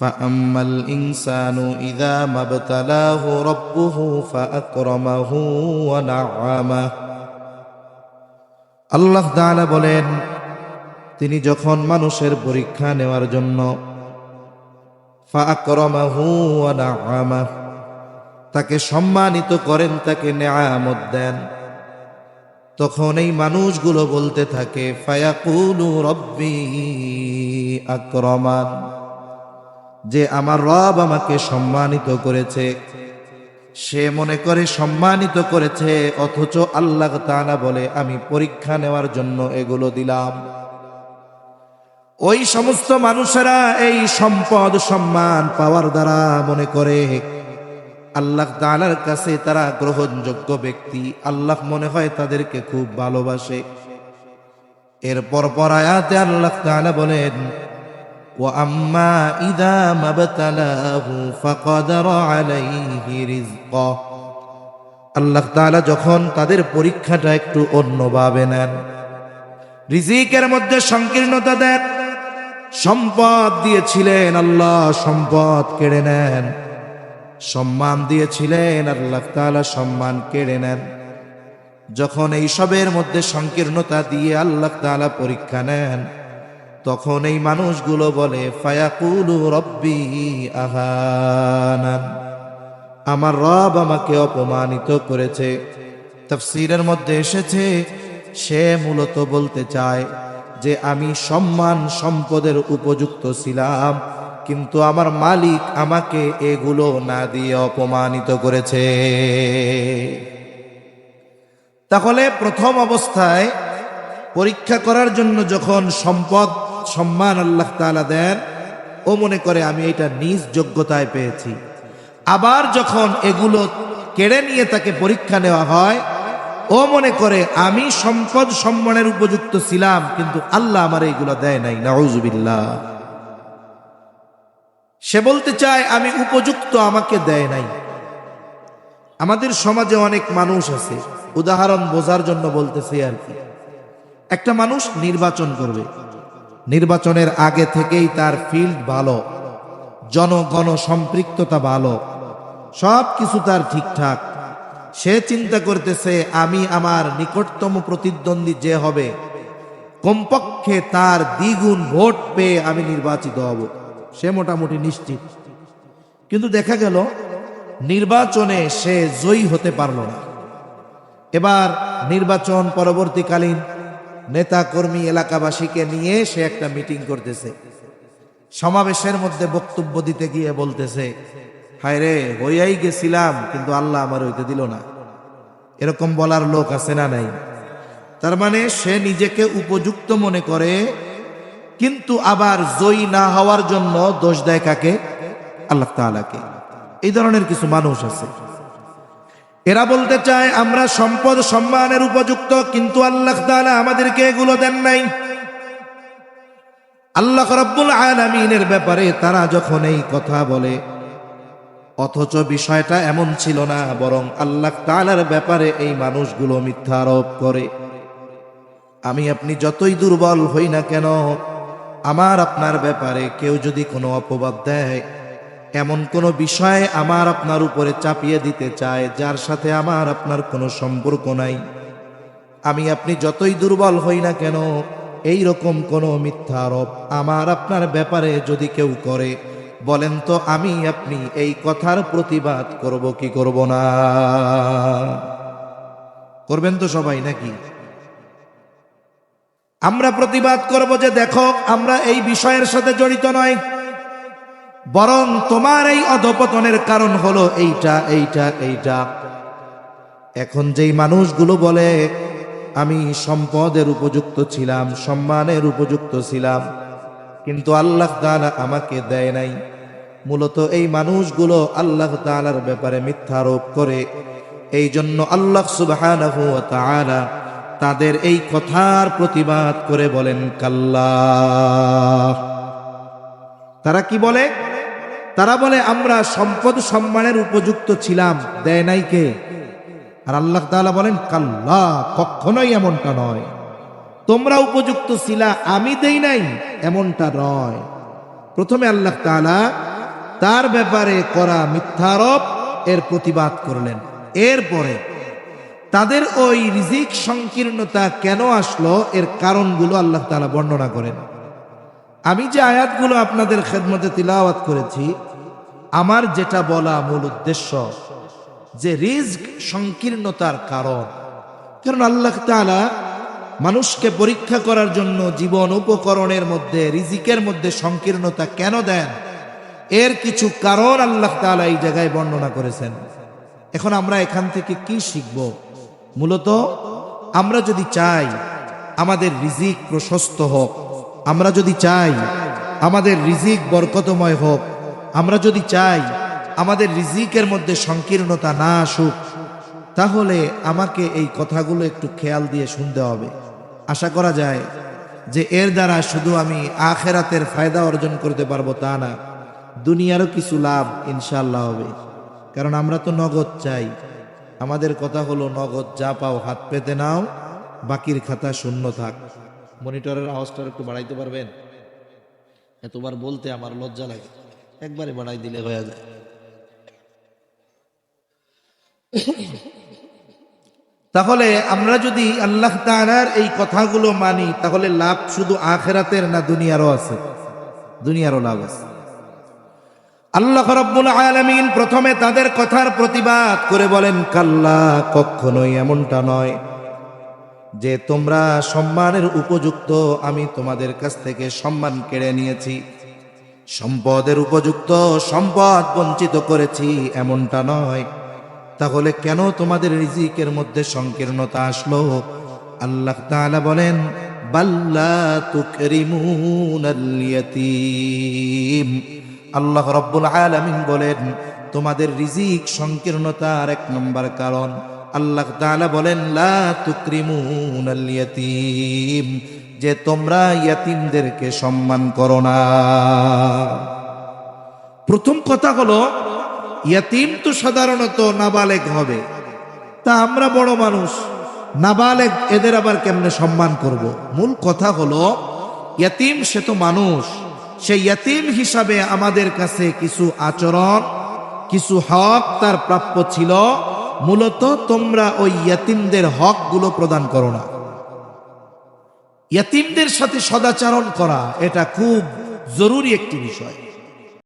فأما الإنسان إذا ما ابتلاه ربه فأكرمه ونعمه আল্লাহ তাআলা বলেন তিনি যখন মানুষের পরীক্ষা নেওয়ার জন্য ফাকরমাহু ওয়া নাআমাহ তাকে সম্মানিত করেন তাকে নেয়ামত দেন তখন এই মানুষগুলো বলতে থাকে ফায়াকুলু রব্বি আক্রমান যে আমার রব আমাকে সম্মানিত করেছে। সে মনে করে সম্মানিত করেছে, অথচ আল্লাহ তাআলা বলে, আমি পরীক্ষা নেওয়ার জন্য এগুলো দিলাম। ওই সমস্ত মানুষেরা এই সম্পদ সম্মান পাওয়ার দ্বারা মনে করে, আল্লাহ তাআলার কাছে তারা গ্রহণযোগ্য ব্যক্তি। আল্লাহ মনে হয় তাদেরকে খুব ভালোবাসে। এরপর পর আয়াতে আল্লাহ তাআলা বলেন وأما إذا ما ابتلاه فقدر عليه رزقه আল্লাহ তাআলা যখন তাদের পরীক্ষাটা একটু অন্যভাবে নেন রিজিকের মধ্যে সংকীর্ণতা দেন সম্পদ দিয়েছিলেন আল্লাহ সম্পদ কেড়ে নেন সম্মান দিয়েছিলেন আল্লাহ তাআলা সম্মান কেড়ে নেন যখন এই সবের মধ্যে সংকীর্ণতা দিয়ে আল্লাহ তাআলা পরীক্ষা নেন তখন এই মানুষগুলো বলে, ফায়াকুলু রব্বি আহানান। আমার রব আমাকে অপমানিত করেছে। তফসিরের মধ্যে এসেছে, সে মূলত বলতে চায় যে, আমি সম্মান সম্পদের উপযুক্ত ছিলাম, কিন্তু আমার মালিক আমাকে এগুলো না দিয়ে অপমানিত করেছে। তাহলে প্রথম অবস্থায় পরীক্ষা করার জন্য যখন সম্পদ সম্মান আল্লাহ তাআলা দেন। ও মনে করে আমি এটা নিজ যোগ্যতায় পেয়েছি। আবার যখন এগুলো কেড়ে নিয়ে তাকে পরীক্ষা নেওয়া হয়, ও মনে করে আমি সম্পদ সম্মানের উপযুক্ত ছিলাম, কিন্তু আল্লাহ আমার এইগুলো দেয় নাই। নাউজুবিল্লাহ। সে বলতে চায়, আমি উপযুক্ত আমাকে দেয় নাই। আমাদের সমাজে অনেক মানুষ আছে, উদাহরণ বোঝার জন্য বলতেছি আর কি। একটা মানুষ নির্বাচন করবে। নির্বাচনের আগে থেকেই তার ফিল্ড ভালো, জনগণ সম্পৃক্ততা ভালো, সব কিছু তার ঠিকঠাক। সে চিন্তা করতেছে, আমি আমার নিকটতম প্রতিদ্বন্দ্বী যে হবে, কমপক্ষে তার দ্বিগুণ ভোট পেয়ে আমি নির্বাচিত হব। সে মোটামুটি নিশ্চিত। কিন্তু দেখা গেল, নির্বাচনে সে জয়ী হতে পারল না। এবার নির্বাচন পরবর্তীকালীন নেতা কর্মী এলাকাবাসীকে নিয়ে সে একটা মিটিং করতেছে। সমাবেশের মধ্যে বক্তব্য দিতে গিয়ে বলতেছে, হায় রে, হইয়াই গেছিলাম, কিন্তু আল্লাহ আমার হইতে দিল না। এরকম বলার লোক আছে না নাই? তার মানে সে নিজেকে উপযুক্ত মনে করে, কিন্তু আবার জয়ী না হওয়ার জন্য দোষ দেয় কাকে? আল্লাহ তাআলাকে। এই ধরনের কিছু মানুষ আছে। এরা বলতে চায়, আমরা সম্পদ সম্মানের উপযুক্ত, কিন্তু আল্লাহ তাআলা আমাদেরকে এগুলো দেন নাই। আল্লাহ রাব্বুল আলামিনের ব্যাপারে তারা যখন এই কথা বলে, অথচ বিষয়টা এমন ছিল না, বরং আল্লাহ তাআলার ব্যাপারে এই মানুষগুলো মিথ্যা আরোপ করে। আমি আপনি যতই দুর্বল হই না কেন, আমার আপনার ব্যাপারে কেউ যদি কোনো অপবাদ দেয় এমন কোনো বিষয় আমার আপনার উপরে চাপিয়ে দিতে চায়, যার সাথে আমার আপনার কোনো সম্পর্ক নাই। আমি আপনি যতই দুর্বল হই না কেন এই রকম কোনো মিথ্যা আরোপ আমার আপনার ব্যাপারে যদি কেউ করে, বলেন তো আমি আপনি এই কথার প্রতিবাদ করব কি করব না? করবেন তো সবাই নাকি? আমরা প্রতিবাদ করব যে দেখো, আমরা এই বিষয়ের সাথে জড়িত নয়। বরং তোমার এই অধপতনের কারণ হলো এইটা এইটা এইটা। এখন যেই মানুষগুলো বলে, আমি সম্পদের উপযুক্ত ছিলাম, সম্মানের উপযুক্ত ছিলাম, কিন্তু আল্লাহ তাআলা আমাকে দেয় নাই। মূলত এই মানুষগুলো আল্লাহ তাআলার ব্যাপারে মিথ্যারোপ করে। এই জন্য আল্লাহ তাআলা তাদের এই কথার প্রতিবাদ করে বলেন, কাল্লা। তারা কি বলে? তারা বলে, আমরা সম্পদ সম্মানের উপযুক্ত ছিলাম। দেয় নাই কে? আর আল্লাহ তাআলা বলেন, কাল্লা, কখনোই এমনটা নয়। তোমরা উপযুক্ত ছিলা, আমি দেই নাই, এমনটা নয়। প্রথমে আল্লাহ তাআলা তার ব্যাপারে করা মিথ্যারোপ এর প্রতিবাদ করলেন। এরপরে তাদের ওই রিজিক সংকীর্ণতা কেন আসলো, এর কারণগুলো আল্লাহ তাআলা বর্ণনা করেন। আমি যে আয়াতগুলো আপনাদের খেদমতে তিলাওয়াত করেছি, আমার যেটা বলা মূল উদ্দেশ্য, যে রিস্ক সংকীর্ণতার কারণ। কারণ আল্লাহ তাআলা মানুষকে পরীক্ষা করার জন্য জীবন উপকরণের মধ্যে, রিজিকের মধ্যে সংকীর্ণতা কেন দেন? এর কিছু কারণ আল্লাহ তাআলা এই জায়গায় বর্ণনা করেছেন। এখন আমরা এখান থেকে কি শিখব? মূলত আমরা যদি চাই আমাদের রিজিক প্রশস্ত হোক আমরা যদি চাই আমাদের রিজিক বরকতময় হোক, আমরা যদি চাই আমাদের রিজিকের মধ্যে সংকীর্ণতা না আসুক, তাহলে আমাকে এই কথাগুলো একটু খেয়াল দিয়ে শুনতে হবে। আশা করা যায় যে এর দ্বারা শুধু আমি আখেরাতের ফায়দা অর্জন করতে পারব তা না, দুনিয়ারও কিছু লাভ ইনশাল্লাহ হবে। কারণ আমরা তো নগদ চাই। আমাদের কথা হলো, নগদ যা পাও হাত পেতে নাও, বাকির খাতা শূন্য থাক। মনিটরের আওয়াজটা একটু বাড়াইতে পারবেন? এতবার বলতে আমার লজ্জা লাগে। একবারে বাড়াই দিলে হয়ে যায়। তাহলে আমরা যদি আল্লাহ তাআলার এই কথাগুলো মানি, তাহলে লাভ শুধু আখেরাতের না দুনিয়ারও আছে? দুনিয়ারও লাভ আছে। আল্লাহ রাব্বুল আলামিন প্রথমে তাদের কথার প্রতিবাদ করে বলেন, কাল্লা, কখনোই এমনটা নয়। যে তোমরা সম্মানের উপযুক্ত, আমি তোমাদের কাছ থেকে সম্মান কেড়ে নিয়েছি। সম্পদের উপযুক্ত, সম্পদ বঞ্চিত করেছি, এমনটা নয়। তাহলে কেন তোমাদের রিজিকের মধ্যে সংকীর্ণতা আসলো? আল্লাহ তাআলা বলেন বাল্লা আল্লাহ রব্বুল আলামিন বলেন, তোমাদের রিজিক সংকীর্ণতার এক নম্বর কারণ। আল্লাহ তাআলা বলেন যে তোমরা ইয়াতিমদেরকে সম্মান করো না। প্রথম কথা হলো, ইয়াতিম তো সাধারণত নাবালেগ হবে। তা আমরা বড় মানুষ নাবালেক এদের আবার কেমনে সম্মান করব। মূল কথা হলো, ইয়াতিম সে তো মানুষ। সে ইয়াতিম হিসাবে আমাদের কাছে কিছু আচরণ, কিছু হক তার প্রাপ্য ছিল। মূলত তোমরা ওই ইয়াতিমদের হকগুলো প্রদান করো না। ইয়াতিমদের সাথে সদাচারণ করা, এটা খুব জরুরি একটি বিষয়।